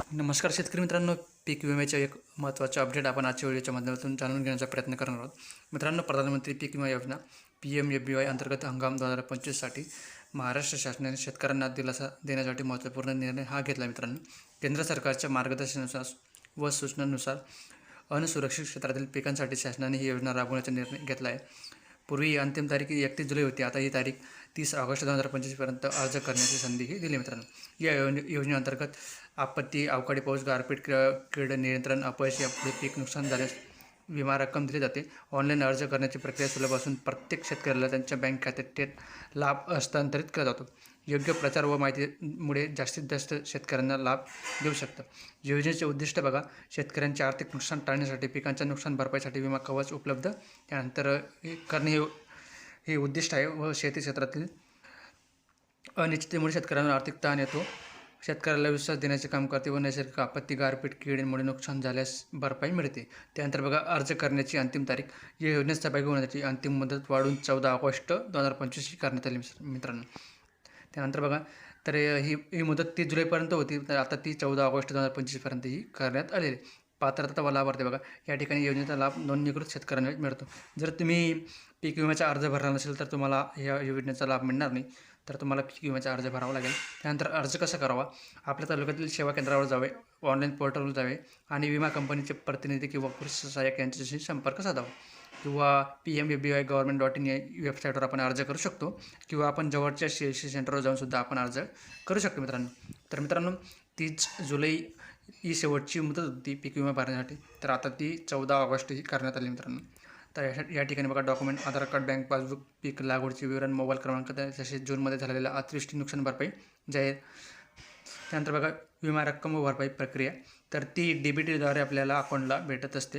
नमस्कार शेतकरी मित्रांनो पीक विम्याच्या एक महत्त्वाचे अपडेट आपण आजच्या व्हिडिओच्या माध्यमातून जाणून घेण्याचा प्रयत्न करणार आहोत. मित्रांनो प्रधानमंत्री पीक विमा योजना P M F B Y अंतर्गत हंगाम दोन हजार पंचवीससाठी महाराष्ट्र शासनाने शेतकऱ्यांना दिलासा देण्यासाठी महत्त्वपूर्ण निर्णय हा घेतला मित्रांनो. केंद्र सरकारच्या मार्गदर्शनानुसार व सूचनांनुसार अनसुरक्षित क्षेत्रातील पिकांसाठी शासनाने ही योजना राबवण्याचा निर्णय घेतला आहे. पूर्वी ही अंतिम तारीख एकतीस जुलै होती. आता ही तारीख तीस ऑगस्ट दोन हजार पंचवीसपर्यंत अर्ज करण्याची संधीही दिली मित्रांनो. या योजने योजनेअंतर्गत आपत्ती अवकाळी पाऊस गारपीट कीड नियंत्रण अपयश यापुढे पीक नुकसान झाल्यास विमा रक्कम दिली जाते. ऑनलाईन अर्ज करण्याची प्रक्रिया सुलभ असून प्रत्येक शेतकऱ्याला त्यांच्या बँक खात्यात थेट लाभ हस्तांतरित केला जातो. योग्य प्रचार व माहितीमुळे जास्तीत जास्त शेतकऱ्यांना लाभ देऊ शकतं. योजनेचे उद्दिष्ट बघा. शेतकऱ्यांचे आर्थिक नुकसान टाळण्यासाठी पिकांच्या नुकसान भरपाईसाठी विमा कवच उपलब्ध. त्यानंतर हे करणे हे हे उद्दिष्ट आहे व शेती क्षेत्रातील अनिश्चिततेमुळे शेतकऱ्यांना आर्थिक ताण येतो. शेतकऱ्याला विश्वास देण्याचे काम करते व नैसर्गिक आपत्ती गारपीट किडीमुळे नुकसान झाल्यास भरपाई मिळते. त्यानंतर बघा अर्ज करण्याची अंतिम तारीख. या योजनेत सहभागी होण्यासाठी अंतिम मुदत वाढून चौदा ऑगस्ट दोन हजार पंचवीसची करण्यात आली मित्रांनो. त्यानंतर बघा तर ही ही मुदत तीस जुलैपर्यंत होती तर आता ती चौदा ऑगस्ट दोन हजार पंचवीसपर्यंत ही करण्यात आलेली आहे. पात्रता व लाभार्थी बघा या ठिकाणी योजनेचा लाभ नोंदणीकृत शेतकऱ्यांना मिळतो. जर तुम्ही पीक विम्याचा अर्ज भरला नसेल तर तुम्हाला या योजनेचा लाभ मिळणार नाही. तर तुम्हाला पीक विम्याचा अर्ज भरावा लागेल. त्यानंतर अर्ज कसा करावा? आपल्या तालुक्यातील सेवा केंद्रावर जावे ऑनलाईन पोर्टलवर जावे आणि विमा कंपनीचे प्रतिनिधी किंवा कृषी सहाय्यक यांच्याशी संपर्क साधावा. किंवा P M A B Y government dot in या वेबसाईटवर आपण अर्ज करू शकतो. किंवा आपण जवळच्या सी एस सी सेंटरवर जाऊनसुद्धा आपण अर्ज करू शकतो मित्रांनो. तर मित्रांनो तीच जुलै ही शेवटची मुदत होती पीक विमा भरण्यासाठी. तर आता ती चौदा ऑगस्ट ही करण्यात आली मित्रांनो. तर या या ठिकाणी बघा document Aadhaar card bank passbook पीक लागवडचे विवरण मोबाईल क्रमांक तसेच जूनमध्ये झालेल्या अतिवृष्टी नुकसान भरपाई जाहीर. त्यानंतर बघा विमा रक्कम व भरपाई प्रक्रिया. तर ती डी बी टीद्वारे आपल्याला अकाउंटला भेटत असते.